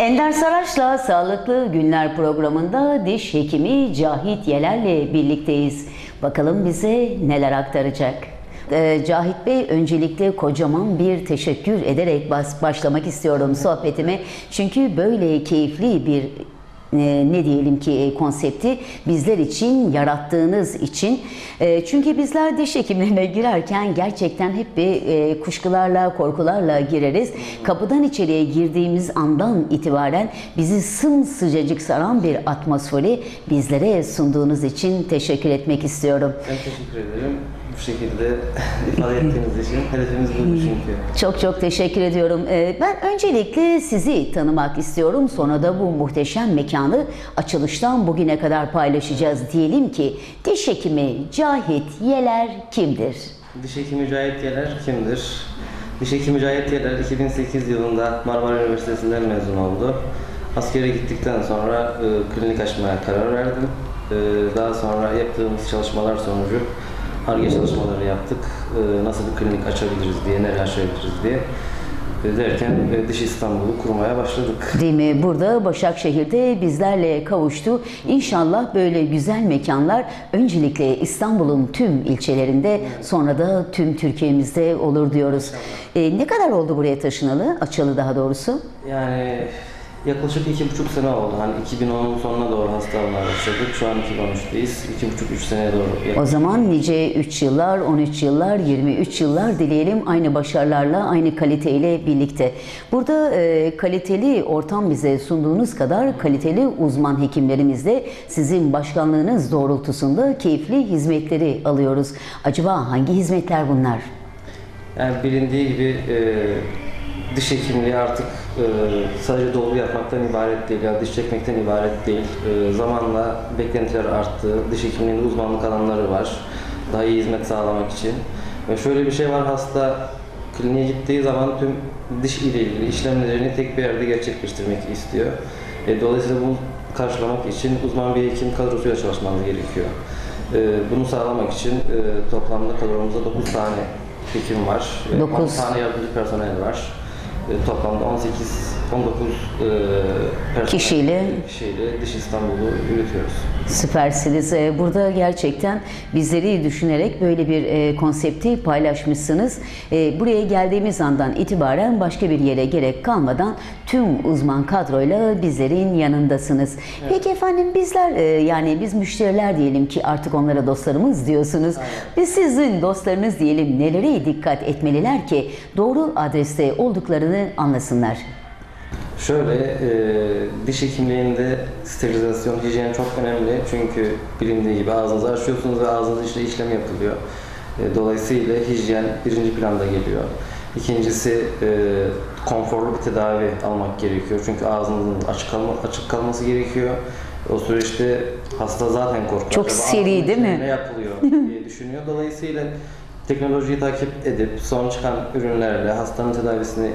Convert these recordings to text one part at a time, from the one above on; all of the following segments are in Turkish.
Ender Saraç'la Sağlıklı Günler programında diş hekimi Cahit Yeler'le birlikteyiz. Bakalım bize neler aktaracak. Ee, Cahit Bey öncelikle kocaman bir teşekkür ederek başlamak istiyorum sohbetime. Çünkü böyle keyifli bir ne diyelim ki e, konsepti bizler için yarattığınız için. E, çünkü bizler diş hekimlerine girerken gerçekten hep bir e, kuşkularla, korkularla gireriz. Kapıdan içeriye girdiğimiz andan itibaren bizi sımsıcacık saran bir atmosferi bizlere sunduğunuz için teşekkür etmek istiyorum. Ben teşekkür ederim. Bu şekilde ifade ettiğiniz için. Hedefimiz buydu çünkü. Çok çok teşekkür ediyorum. Ee, Ben öncelikle sizi tanımak istiyorum. Sonra da bu muhteşem mekanı açılıştan bugüne kadar paylaşacağız. Diyelim ki diş hekimi Cahit Yeler kimdir? Diş hekimi Cahit Yeler kimdir? Diş hekimi Cahit Yeler 2008 yılında Marmara Üniversitesi'nden mezun oldu. Askere gittikten sonra e, klinik açmaya karar verdim. E, daha sonra yaptığımız çalışmalar sonucu ARGE çalışmaları yaptık. E, nasıl bir klinik açabiliriz diye, neler açabiliriz diye. E, derken e, Diş İstanbul'u kurmaya başladık. Değil mi? Burada Başakşehir'de bizlerle kavuştu. İnşallah böyle güzel mekanlar öncelikle İstanbul'un tüm ilçelerinde sonra da tüm Türkiye'mizde olur diyoruz. Ee, ne kadar oldu buraya taşınalı? Açalı daha doğrusu. Yani yaklaşık iki buçuk sene oldu. Hani 2010'un sonuna doğru hastalığına başladık. Şu an 2013'teyiz. İki buçuk, üç seneye doğru O zaman nice 3 yıllar, 13 yıllar, 23 yıllar dileyelim aynı başarılarla, aynı kaliteyle birlikte. Burada e, kaliteli ortam bize sunduğunuz kadar kaliteli uzman hekimlerimizle sizin başkanlığınız doğrultusunda keyifli hizmetleri alıyoruz. Acaba hangi hizmetler bunlar? Yani bilindiği gibi e, diş hekimliği artık e, sadece dolgu yapmaktan ibaret değil, ya diş çekmekten ibaret değil. E, zamanla beklentiler arttı, diş hekimliğinde uzmanlık alanları var, daha iyi hizmet sağlamak için. Ve şöyle bir şey var, hasta kliniğe gittiği zaman tüm diş ile ilgili işlemlerini tek bir yerde gerçekleştirmek istiyor. E, dolayısıyla bunu karşılamak için uzman bir hekim kadrosuyla çalışmanız gerekiyor. E, bunu sağlamak için e, toplamda kadromuzda 9 tane hekim var. E, Dokuz. 10 tane yardımcı personel var. E, toplamda 18 19 e, Kişiyle. kişiyle Diş İstanbul'u yürütüyoruz. Süpersiniz. Ee, Burada gerçekten bizleri düşünerek böyle bir e, konsepti paylaşmışsınız. Ee, Buraya geldiğimiz andan itibaren başka bir yere gerek kalmadan tüm uzman kadroyla bizlerin yanındasınız. Peki efendim bizler e, yani biz müşteriler diyelim ki artık onlara dostlarımız diyorsunuz. Biz sizin dostlarınız diyelim nelere dikkat etmeliler ki doğru adreste olduklarını anlasınlar. Şöyle, e, diş hekimliğinde sterilizasyon, hijyen çok önemli. Çünkü bilindiği gibi ağzınızı açıyorsunuz ve ağzınızda işte işlem yapılıyor. E, dolayısıyla hijyen birinci planda geliyor. İkincisi, e, konforlu bir tedavi almak gerekiyor. Çünkü ağzınızın açık, kalma, açık kalması gerekiyor. O süreçte hasta zaten korkuyor. Çok Acaba seri değil mi? Ne yapılıyor diye düşünüyor. Dolayısıyla teknolojiyi takip edip son çıkan ürünlerle hastanın tedavisini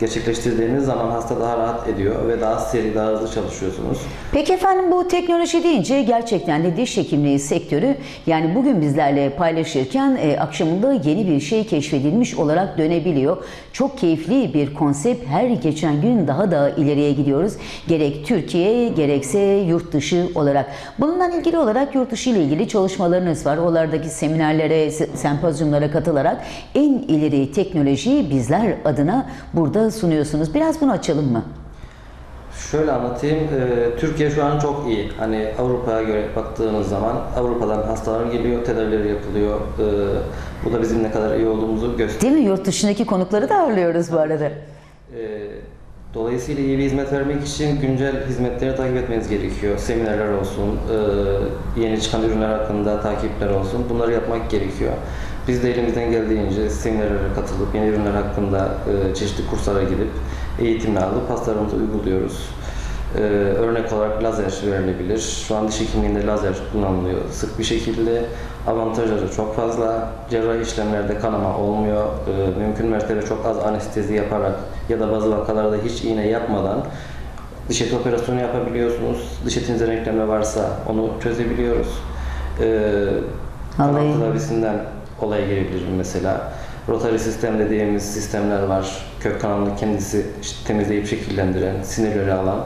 gerçekleştirdiğiniz zaman hasta daha rahat ediyor ve daha seri, daha hızlı çalışıyorsunuz. Peki efendim bu teknoloji deyince gerçekten de diş hekimliği sektörü yani bugün bizlerle paylaşırken e, akşamında yeni bir şey keşfedilmiş olarak dönebiliyor. Çok keyifli bir konsept. Her geçen gün daha da ileriye gidiyoruz. Gerek Türkiye gerekse yurt dışı olarak. Bununla ilgili olarak yurt dışı ile ilgili çalışmalarınız var. Oradaki seminerlere, se- sempozyumlara katılarak en ileri teknolojiyi bizler adına burada sunuyorsunuz. Biraz bunu açalım mı? Şöyle anlatayım, e, Türkiye şu an çok iyi. Hani Avrupa'ya göre baktığınız zaman Avrupa'dan hastalar geliyor, tedavileri yapılıyor. E, bu da bizim ne kadar iyi olduğumuzu gösteriyor. Değil mi? Yurt dışındaki konukları da ağırlıyoruz bu arada. E, dolayısıyla iyi bir hizmet vermek için güncel hizmetleri takip etmeniz gerekiyor. Seminerler olsun, e, yeni çıkan ürünler hakkında takipler olsun. Bunları yapmak gerekiyor. Biz de elimizden geldiğince seminerlere katılıp yeni ürünler hakkında e, çeşitli kurslara gidip eğitimler alıp hastalarımıza uyguluyoruz. E, örnek olarak lazer verilebilir. Şu an diş hekimliğinde lazer kullanılıyor sık bir şekilde. Avantajları çok fazla. Cerrahi işlemlerde kanama olmuyor. E, mümkün mertebe çok az anestezi yaparak ya da bazı vakalarda hiç iğne yapmadan diş eti operasyonu yapabiliyorsunuz. Diş etinizde renklenme varsa onu çözebiliyoruz. E, kanal Vallahi. tedavisinden olaya gelebilirim mesela. Rotary sistem dediğimiz sistemler var. Kök kanalını kendisi işte temizleyip şekillendiren, sinirleri alan.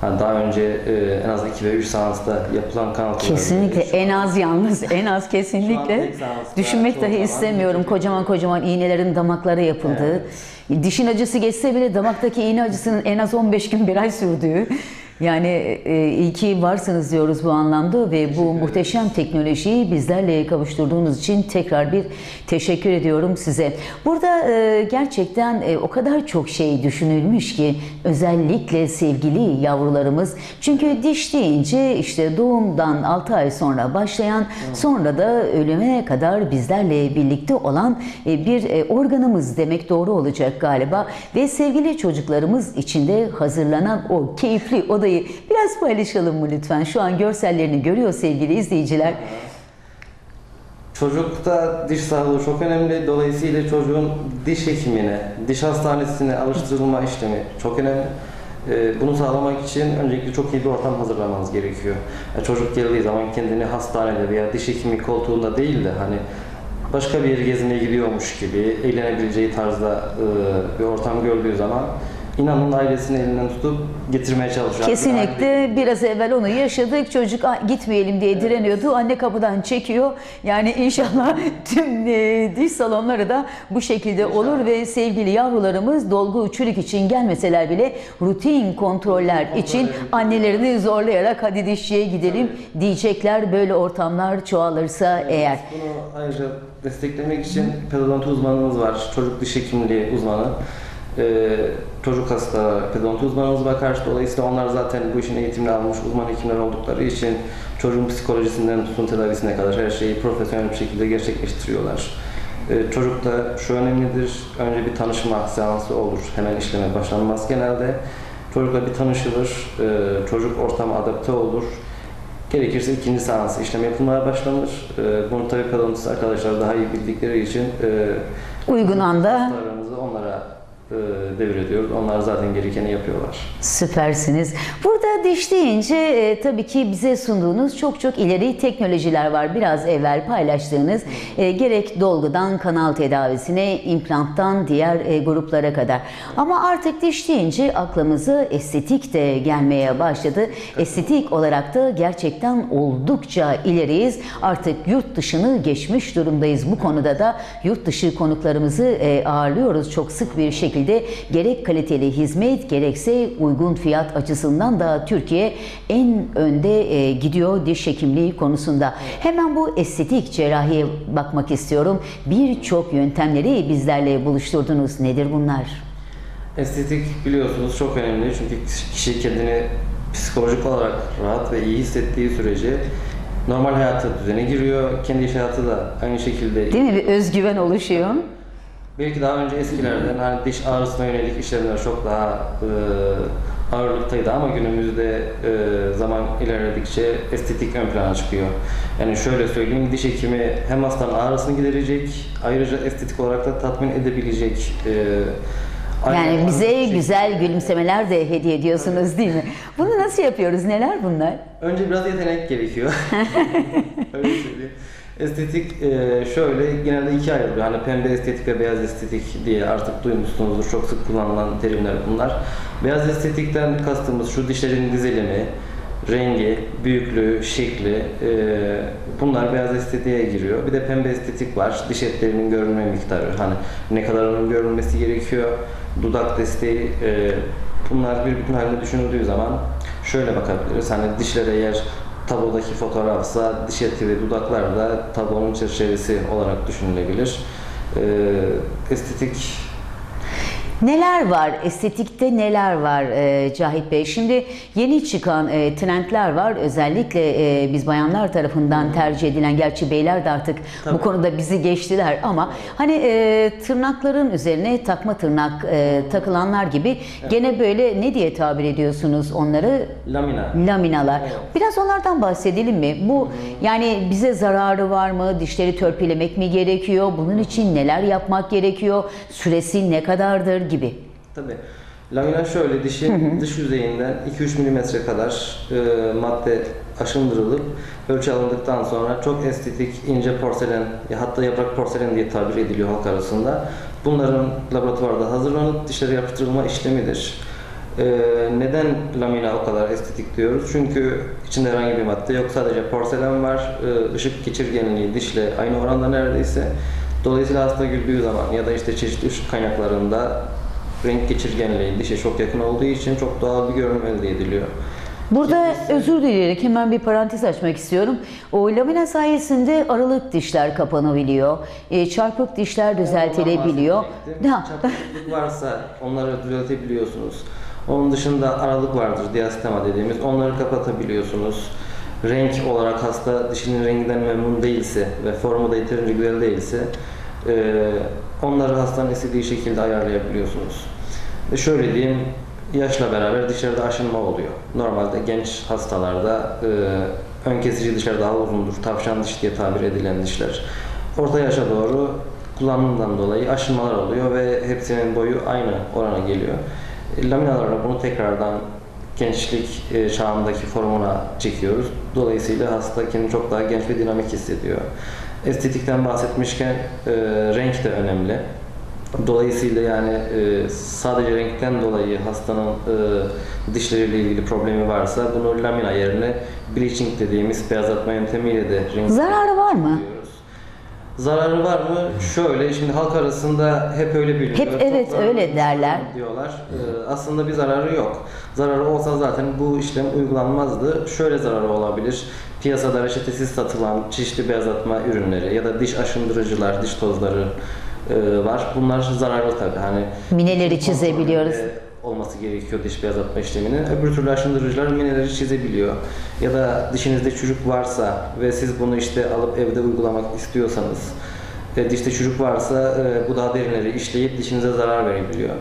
Ha, daha önce e, en az 2 ve 3 seansta yapılan kanal Kesinlikle. en az yalnız en az kesinlikle. düşünmek dahi istemiyorum. kocaman kocaman iğnelerin damaklara yapıldığı dişin acısı geçse bile damaktaki iğne acısının en az 15 gün bir ay sürdüğü yani e, iyi ki varsınız diyoruz bu anlamda ve bu muhteşem teknolojiyi bizlerle kavuşturduğunuz için tekrar bir teşekkür ediyorum size. Burada e, gerçekten e, o kadar çok şey düşünülmüş ki özellikle sevgili yavrularımız. Çünkü diş deyince işte doğumdan 6 ay sonra başlayan sonra da ölüme kadar bizlerle birlikte olan e, bir e, organımız demek doğru olacak galiba. Ve sevgili çocuklarımız içinde hazırlanan o keyifli odayı biraz paylaşalım mı lütfen? Şu an görsellerini görüyor sevgili izleyiciler. Çocukta diş sağlığı çok önemli. Dolayısıyla çocuğun diş hekimine, diş hastanesine alıştırılma işlemi çok önemli. Ee, Bunu sağlamak için öncelikle çok iyi bir ortam hazırlamanız gerekiyor. Ya çocuk geldiği zaman kendini hastanede veya diş hekimi koltuğunda değil de hani başka bir yere gezmeye gidiyormuş gibi eğlenebileceği tarzda e, bir ortam gördüğü zaman inanın ailesini elinden tutup getirmeye çalışıyor. Kesinlikle biraz evvel onu yaşadık. Çocuk "Aa, gitmeyelim diye direniyordu. Anne kapıdan çekiyor. Yani inşallah tüm e, diş salonları da bu şekilde olur ve sevgili yavrularımız dolgu çürük için gelmeseler bile rutin kontroller için annelerini zorlayarak hadi dişçiye gidelim diyecekler böyle ortamlar çoğalırsa eğer. Bunu ayrıca desteklemek için pedodonti uzmanımız var. Çocuk diş hekimliği uzmanı. Ee, çocuk hasta pedodonti uzmanımız bakar. Dolayısıyla onlar zaten bu işin eğitimini almış uzman hekimler oldukları için çocuğun psikolojisinden tutun tedavisine kadar her şeyi profesyonel bir şekilde gerçekleştiriyorlar. Ee, çocukta şu önemlidir. Önce bir tanışma seansı olur. Hemen işleme başlanmaz genelde. Çocukla bir tanışılır. Ee, çocuk ortama adapte olur. Gerekirse ikinci seans işlem yapılmaya başlanır. Ee, bunu tabii pedodontist arkadaşlar daha iyi bildikleri için e, Uygun anda onlara e, devrediyoruz. Onlar zaten gerekeni yapıyorlar. Süpersiniz. Burada diş deyince e, tabii ki bize sunduğunuz çok çok ileri teknolojiler var. Biraz evvel paylaştığınız e, gerek dolgudan kanal tedavisine, implanttan diğer e, gruplara kadar. Ama artık diş deyince aklımıza estetik de gelmeye başladı. Estetik olarak da gerçekten oldukça ileriyiz. Artık yurt dışını geçmiş durumdayız. Bu konuda da yurt dışı konuklarımızı e, ağırlıyoruz çok sık bir şekilde. Gerek kaliteli hizmet gerekse uygun fiyat açısından da Türkiye en önde e, gidiyor diş hekimliği konusunda. Hemen bu estetik cerrahiye bakmak istiyorum. Birçok yöntemleri bizlerle buluşturdunuz. Nedir bunlar? Estetik biliyorsunuz çok önemli çünkü kişi kendini psikolojik olarak rahat ve iyi hissettiği sürece normal hayata düzene giriyor. Kendi iş hayatı da aynı şekilde Değil mi? Bir özgüven oluşuyor. Belki daha önce eskilerden hani diş ağrısına yönelik işlemler çok daha e, ağırlıktaydı ama günümüzde e, zaman ilerledikçe estetik ön plana çıkıyor. Yani şöyle söyleyeyim diş hekimi hem hastanın ağrısını giderecek ayrıca estetik olarak da tatmin edebilecek. E, Yani bize güzel gülümsemeler de hediye ediyorsunuz değil mi? Bunu nasıl yapıyoruz? Neler bunlar? Önce biraz yetenek gerekiyor. Öyle söyleyeyim. Estetik e, şöyle genelde ikiye ayrılıyor. Hani pembe estetik ve beyaz estetik diye artık duymuşsunuzdur. Çok sık kullanılan terimler bunlar. Beyaz estetikten kastımız şu dişlerin dizilimi, rengi, büyüklüğü, şekli e, bunlar beyaz estetiğe giriyor. Bir de pembe estetik var. Diş etlerinin görünme miktarı. Hani ne kadarının görülmesi gerekiyor. Dudak desteği e, bunlar bir bütün halinde düşünüldüğü zaman şöyle bakabiliriz. Hani dişler eğer tablodaki fotoğrafsa diş eti ve dudaklar da tablonun çerçevesi olarak düşünülebilir. Ee, estetik Neler var? Estetikte neler var e, Cahit Bey? Şimdi yeni çıkan e, trendler var. Özellikle e, biz bayanlar tarafından tercih edilen, gerçi beyler de artık bu Tabii. konuda bizi geçtiler ama hani e, tırnakların üzerine takma tırnak e, takılanlar gibi gene böyle ne diye tabir ediyorsunuz onları? lamina. Laminalar. Evet. Biraz onlardan bahsedelim mi? Bu yani bize zararı var mı? Dişleri törpülemek mi gerekiyor? Bunun için neler yapmak gerekiyor? Süresi ne kadardır gibi. Tabii. Lamina şöyle dişin dış yüzeyinden 2-3 milimetre kadar e, madde aşındırılıp ölçü alındıktan sonra çok estetik ince porselen ya hatta yaprak porselen diye tabir ediliyor halk arasında. Bunların laboratuvarda hazırlanıp dişlere yapıştırılma işlemidir. E, neden lamina o kadar estetik diyoruz? Çünkü içinde herhangi bir madde yok. Sadece porselen var. E, ışık geçirgenliği dişle aynı oranda neredeyse. Dolayısıyla hasta güldüğü zaman ya da işte çeşitli ışık kaynaklarında renk geçirgenliği dişe çok yakın olduğu için çok doğal bir görünüm elde ediliyor. Burada özür dileyerek hemen bir parantez açmak istiyorum. O lamina sayesinde aralık dişler kapanabiliyor. E, çarpık dişler düzeltilebiliyor. Bahsedecektim. Çapıklık varsa onları düzeltebiliyorsunuz. Onun dışında aralık vardır diastema dediğimiz. Onları kapatabiliyorsunuz. Renk olarak hasta dişinin renginden memnun değilse ve formu da yeterince güzel değilse onları hastanın istediği şekilde ayarlayabiliyorsunuz. Şöyle diyeyim, yaşla beraber dişlerde aşınma oluyor. Normalde genç hastalarda e, ön kesici dişler daha uzundur. Tavşan diş diye tabir edilen dişler. Orta yaşa doğru kullanımdan dolayı aşınmalar oluyor ve hepsinin boyu aynı orana geliyor. E, Laminalarla bunu tekrardan gençlik e, çağındaki formuna çekiyoruz. Dolayısıyla hasta kendini çok daha genç ve dinamik hissediyor. Estetikten bahsetmişken e, renk de önemli. Dolayısıyla yani e, sadece renkten dolayı hastanın e, dişleriyle ilgili problemi varsa bunu lamina yerine bleaching dediğimiz beyazlatma yöntemiyle de renk zararı var mı? Zararı var mı? Şöyle, şimdi halk arasında hep öyle biliniyor. Hep evet, öyle derler. Diyorlar. Ee, aslında bir zararı yok. Zararı olsa zaten bu işlem uygulanmazdı. Şöyle zararı olabilir. Piyasada reçetesiz satılan çeşitli beyazlatma ürünleri ya da diş aşındırıcılar, diş tozları e, var. Bunlar zararlı tabii. Hani Mineleri çizebiliyoruz. olması gerekiyor diş beyazlatma işleminin. Öbür türlü aşındırıcılar mineleri çizebiliyor. Ya da dişinizde çocuk varsa ve siz bunu işte alıp evde uygulamak istiyorsanız e, dişte çocuk varsa e, bu daha derinleri işleyip dişinize zarar verebiliyor.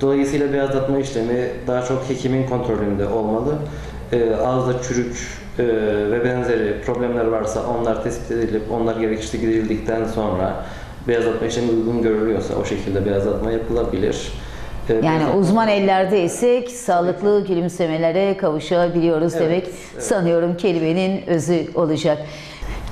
Dolayısıyla beyazlatma işlemi daha çok hekimin kontrolünde olmalı. E, ağızda çürük e, ve benzeri problemler varsa onlar tespit edilip onlar gerekirse giderildikten sonra beyazlatma işlemi uygun görülüyorsa o şekilde beyazlatma yapılabilir. E, Yani beyazlatma- uzman ellerde sağlıklı gülümsemelere kavuşabiliyoruz Evet, demek evet. sanıyorum kelimenin özü olacak.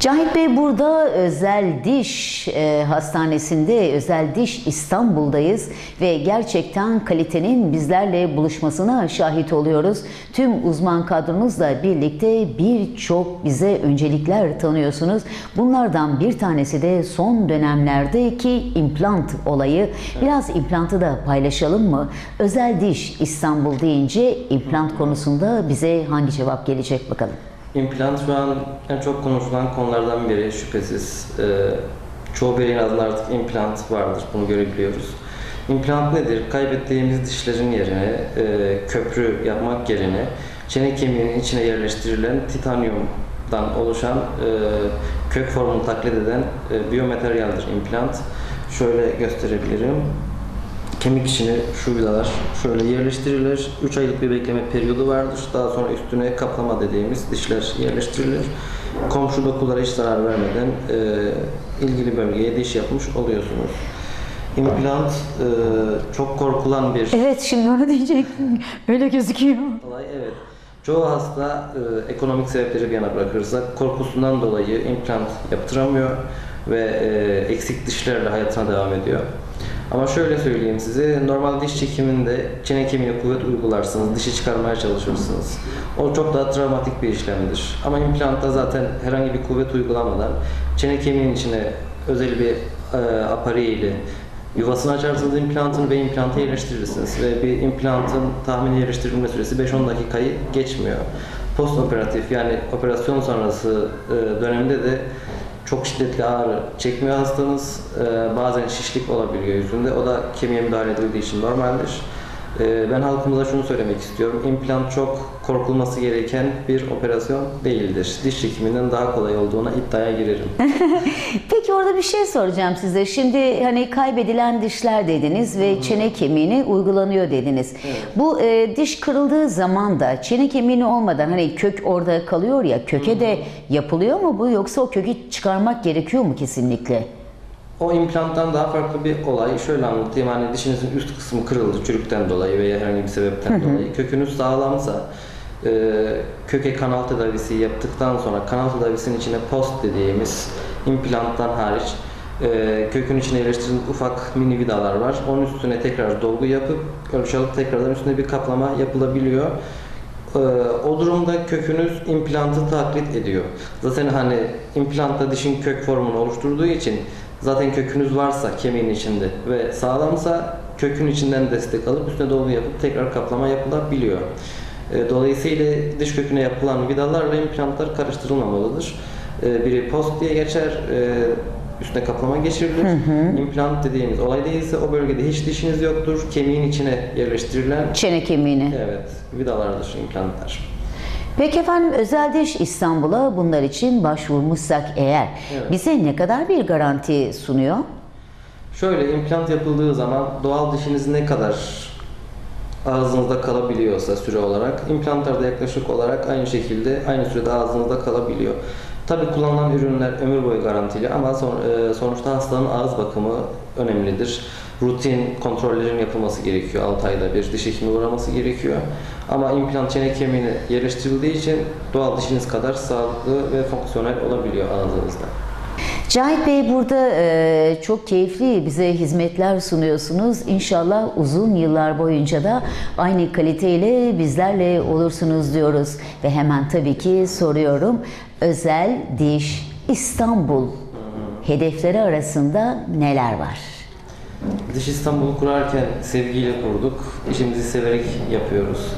Cahit Bey burada Özel Diş e, Hastanesi'nde, Özel Diş İstanbul'dayız ve gerçekten kalitenin bizlerle buluşmasına şahit oluyoruz. Tüm uzman kadronuzla birlikte birçok bize öncelikler tanıyorsunuz. Bunlardan bir tanesi de son dönemlerdeki implant olayı. Biraz implantı da paylaşalım mı? Özel Diş İstanbul deyince implant konusunda bize hangi cevap gelecek bakalım. İmplant şu an en çok konuşulan konulardan biri şüphesiz. Ee, çoğu beyin ağzında artık implant vardır, bunu görebiliyoruz. İmplant nedir? Kaybettiğimiz dişlerin yerine e, köprü yapmak yerine çene kemiğinin içine yerleştirilen titanyumdan oluşan e, kök formunu taklit eden e, biyomateryaldir implant. Şöyle gösterebilirim. Kemik içine şu vidalar şöyle yerleştirilir. 3 aylık bir bekleme periyodu vardır. Daha sonra üstüne kaplama dediğimiz dişler yerleştirilir. Komşu dokulara hiç zarar vermeden e, ilgili bölgeye diş yapmış oluyorsunuz. İmplant e, çok korkulan bir Evet şimdi onu diyecektim. Öyle gözüküyor. olay. Evet. Çoğu hasta e, ekonomik sebepleri bir yana bırakırsak korkusundan dolayı implant yaptıramıyor ve e, eksik dişlerle hayatına devam ediyor. Ama şöyle söyleyeyim size, normal diş çekiminde çene kemiğine kuvvet uygularsınız, dişi çıkarmaya çalışırsınız. O çok daha travmatik bir işlemdir. Ama implantta zaten herhangi bir kuvvet uygulamadan çene kemiğinin içine özel bir e, aparey ile Yuvasını açarsınız implantın ve implantı yerleştirirsiniz. Ve bir implantın tahmini yerleştirilme süresi 5-10 dakikayı geçmiyor. Post operatif yani operasyon sonrası e, dönemde de çok şiddetli ağrı çekmiyor hastanız. E, bazen şişlik olabiliyor yüzünde. O da kemiğe müdahale edildiği için normaldir. E, ben halkımıza şunu söylemek istiyorum. İmplant çok korkulması gereken bir operasyon değildir. Diş çekiminden daha kolay olduğuna iddiaya girerim. Peki orada bir şey soracağım size. Şimdi hani kaybedilen dişler dediniz ve çene kemiğine uygulanıyor dediniz. Bu e, diş kırıldığı zaman da çene kemiğini olmadan hani kök orada kalıyor ya köke de yapılıyor mu bu yoksa o kökü çıkarmak gerekiyor mu kesinlikle? O implanttan daha farklı bir olay. Şöyle anlatayım. Hani dişinizin üst kısmı kırıldı çürükten dolayı veya herhangi bir sebepten dolayı. Kökünüz sağlamsa e, köke kanal tedavisi yaptıktan sonra kanal tedavisinin içine post dediğimiz implanttan hariç e, kökün içine yerleştirilmiş ufak mini vidalar var. Onun üstüne tekrar dolgu yapıp ölçü alıp tekrardan üstüne bir kaplama yapılabiliyor. Ee, o durumda kökünüz implantı taklit ediyor. Zaten hani implantta dişin kök formunu oluşturduğu için zaten kökünüz varsa kemiğin içinde ve sağlamsa kökün içinden destek alıp üstüne dolgu yapıp tekrar kaplama yapılabiliyor. Ee, Dolayısıyla diş köküne yapılan vidalarla implantlar karıştırılmamalıdır. Ee, Biri post diye geçer, e, üstüne kaplama geçirilir. İmplant dediğimiz olay değilse o bölgede hiç dişiniz yoktur. Kemiğin içine yerleştirilen Çene kemiğini. Evet, vidalardır implantlar. Peki efendim özel diş İstanbul'a bunlar için başvurmuşsak eğer Evet. bize ne kadar bir garanti sunuyor? Şöyle implant yapıldığı zaman doğal dişiniz ne kadar ağzınızda kalabiliyorsa süre olarak implantlarda yaklaşık olarak aynı şekilde aynı sürede ağzınızda kalabiliyor. Tabi kullanılan ürünler ömür boyu garantili ama son- e, sonuçta hastanın ağız bakımı önemlidir. Rutin kontrollerin yapılması gerekiyor. 6 ayda bir diş hekimi uğraması gerekiyor. Ama implant çene kemiğine yerleştirildiği için doğal dişiniz kadar sağlıklı ve fonksiyonel olabiliyor ağzınızda. Cahit Bey burada e, çok keyifli bize hizmetler sunuyorsunuz. İnşallah uzun yıllar boyunca da aynı kaliteyle bizlerle olursunuz diyoruz. Ve hemen tabii ki soruyorum. Özel Diş İstanbul hedefleri arasında neler var? Diş İstanbul'u kurarken sevgiyle kurduk. İşimizi severek yapıyoruz.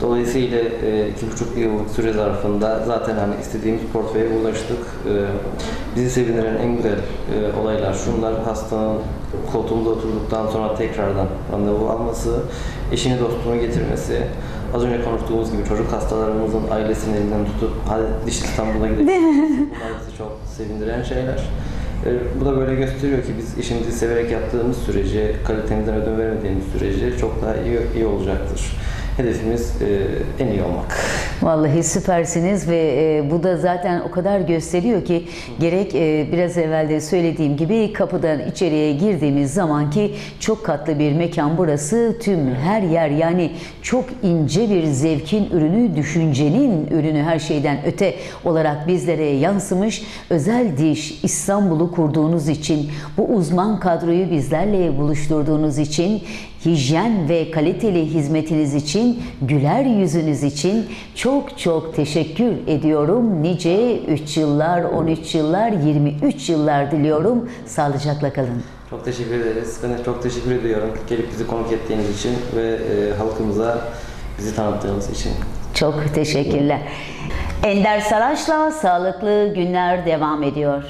Dolayısıyla e, iki buçuk yıllık süre zarfında zaten hani istediğimiz portföye ulaştık. E, bizi sevindiren en güzel e, olaylar şunlar. Hastanın koltuğunda oturduktan sonra tekrardan randevu alması, eşini dostunu getirmesi, az önce konuştuğumuz gibi çocuk hastalarımızın ailesinin elinden tutup hadi Diş İstanbul'a gidelim. Bunlar bizi çok sevindiren şeyler. E, Bu da böyle gösteriyor ki biz işimizi severek yaptığımız sürece, kalitemizden ödün vermediğimiz sürece çok daha iyi, iyi olacaktır. Hedefimiz e, en iyi olmak. Vallahi süpersiniz ve e, bu da zaten o kadar gösteriyor ki gerek e, biraz evvel de söylediğim gibi kapıdan içeriye girdiğimiz zaman ki çok katlı bir mekan burası tüm her yer yani çok ince bir zevkin ürünü, düşüncenin ürünü her şeyden öte olarak bizlere yansımış özel diş İstanbul'u kurduğunuz için bu uzman kadroyu bizlerle buluşturduğunuz için hijyen ve kaliteli hizmetiniz için, güler yüzünüz için çok çok teşekkür ediyorum. Nice 3 yıllar, 13 yıllar, 23 yıllar diliyorum. Sağlıcakla kalın. Çok teşekkür ederiz. Ben de çok teşekkür ediyorum gelip bizi konuk ettiğiniz için ve e, halkımıza bizi tanıttığınız için. Çok teşekkürler. Ender Saraç'la sağlıklı günler devam ediyor.